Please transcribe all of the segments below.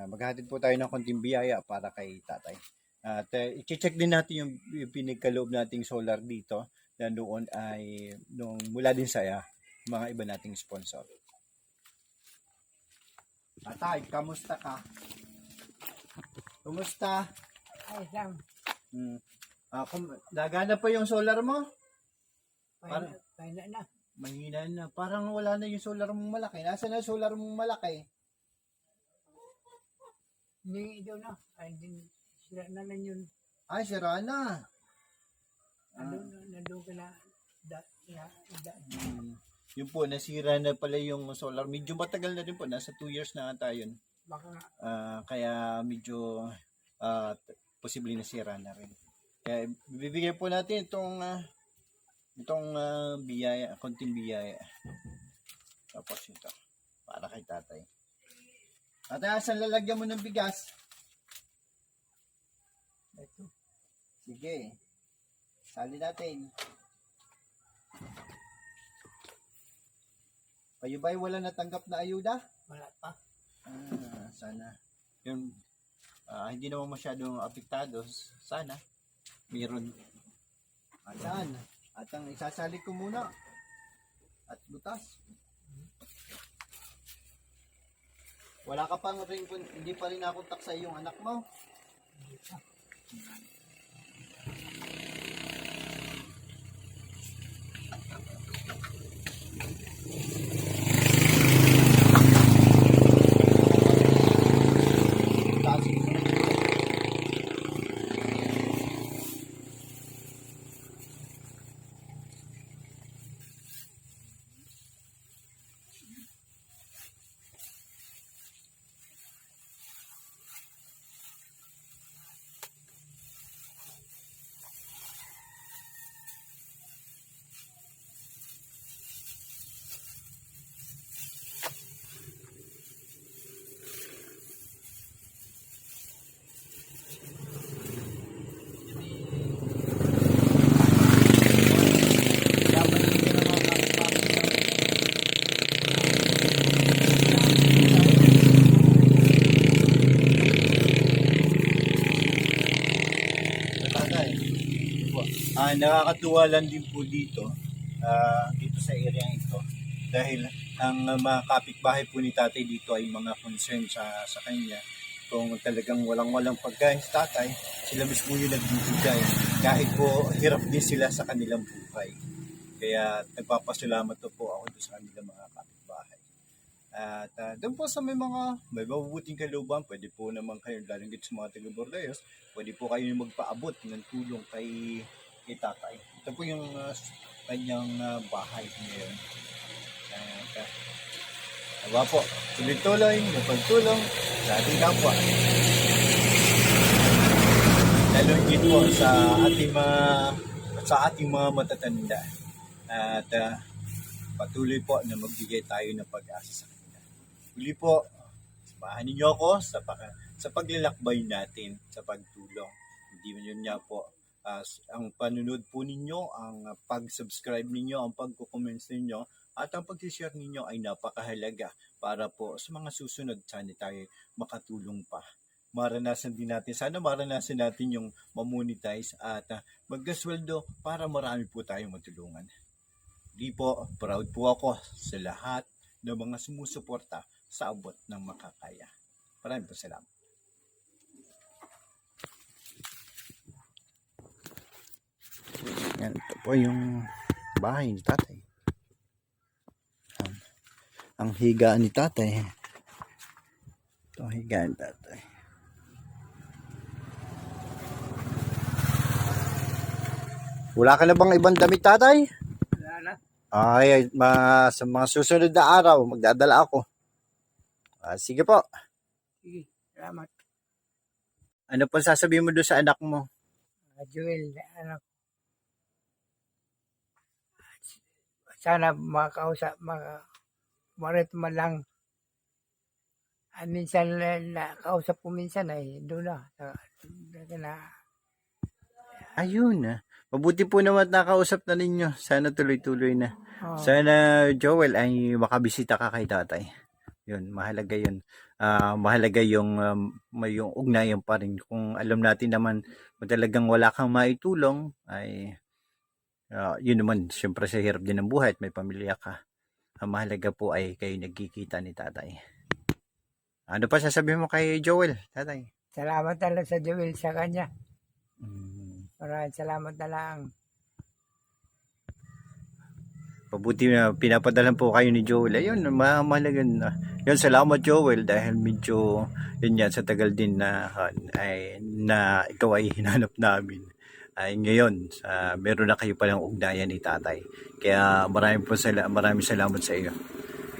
Ah, maghatid po tayo ng konting biyaya para kay tatay. At uh, i-check din natin yung, pinagkaloob nating solar dito na noon ay nung mula din sa ah, mga iba nating sponsor. Tatay, kamusta ka? Kumusta? Ay, lang. Hmm. Ah, kum- nagana pa yung solar mo? Pahinga, pahinga na. Mahina na. Parang wala na yung solar mong malaki. Nasaan na yung solar mong malaki? Hindi daw na. Ay, din, sila na lang yun. Ay, sira na. Nandun, nandun ka na. Da, na, da, Hmm. Yun po, nasira na pala yung solar. Medyo matagal na din po. Nasa 2 years na ata yun. baka nga. Ah, kaya medyo ah, t- posibleng nasira na rin. Kaya bibigyan po natin itong ah, itong ah, biyaya, konting biyaya. Tapos ito, para kay tatay. At asan lalagyan mo ng bigas? Ito. Sige. Sali natin. Kayo ba'y wala natanggap na ayuda? Wala pa. Ah, sana. Yung ah, hindi naman masyadong apektado. Sana. Meron. Asan? At ang isasali ko muna. At butas. Wala ka pang ring, hindi pa rin nakontak sa iyong anak mo. Butas. Ah, nakakatuwa lang din po dito, ah, dito sa area ito. Dahil ang ah, mga kapitbahay po ni tatay dito ay mga concern sa, sa kanya. Kung talagang walang-walang pagkain sa tatay, sila mismo yung nagbibigay. Kahit po hirap din sila sa kanilang buhay. Kaya nagpapasalamat po ako doon sa kanilang mga kapitbahay. At ah, doon po sa may mga may mabubuting kalooban, pwede po naman kayo, lalo dito sa mga taga Bordeos, pwede po kayo magpaabot ng tulong kay, kay tatay. Ito po yung ah, kanyang ah, bahay ngayon. Uh, Diba po, tuloy-tuloy, yung pagtulong sa ating kapwa. Din po sa ating mga sa ating mga matatanda. At ah, patuloy po na magbigay tayo ng pag-asa sa kanila. Muli po, samahan ninyo ako sa, paka, sa paglalakbay natin sa pagtulong. Hindi yun nga po, as ang panunod po ninyo, ang pag-subscribe ninyo, ang pagko-comments ninyo, at ang pag-share ninyo ay napakahalaga para po sa mga susunod sana tayo makatulong pa. Maranasan din natin, sana maranasan natin yung mamonetize at uh, magkasweldo para marami po tayong matulungan. Di po, proud po ako sa lahat ng mga sumusuporta sa abot ng makakaya. Maraming po salamat. Yan, ito po yung bahay ni tatay. Ang, ang higaan ni tatay. Ito ang higaan ni tatay. Wala ka na bang ibang damit tatay? Wala na. Ay, ma, sa mga susunod na araw, magdadala ako. Ah, sige po. Sige, salamat. Ano pa sasabihin mo doon sa anak mo? Uh, Joel, anak. Sana makausap, maka, marit man lang. Ah, minsan na, nakausap ko minsan ay doon na. Sa, na, Ayun. ah. Mabuti po naman at nakausap na ninyo. Sana tuloy-tuloy na. oh, Sana, Joel, ay makabisita ka kay tatay. Yun, mahalaga yun. ah, mahalaga yung um, may yung ugnayan pa rin. Kung alam natin naman kung talagang wala kang maitulong ay ah, yun naman syempre sa hirap din ng buhay at may pamilya ka. Ang mahalaga po ay kayo nagkikita ni tatay. Ano pa sasabihin mo kay Joel, tatay? Salamat talaga sa Joel sa kanya. Mm, Maraming salamat na lang. Pabuti na pinapadalan po kayo ni Joel. Ayun, ma- mahalaga na. Yun, salamat Joel dahil medyo yun yan sa tagal din na ay na ikaw ay hinanap namin. Ay ngayon, sa meron na kayo palang ugnayan ni tatay. Kaya maraming po sala, maraming salamat sa iyo.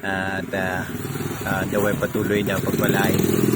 At uh, uh, naway patuloy na pagpalain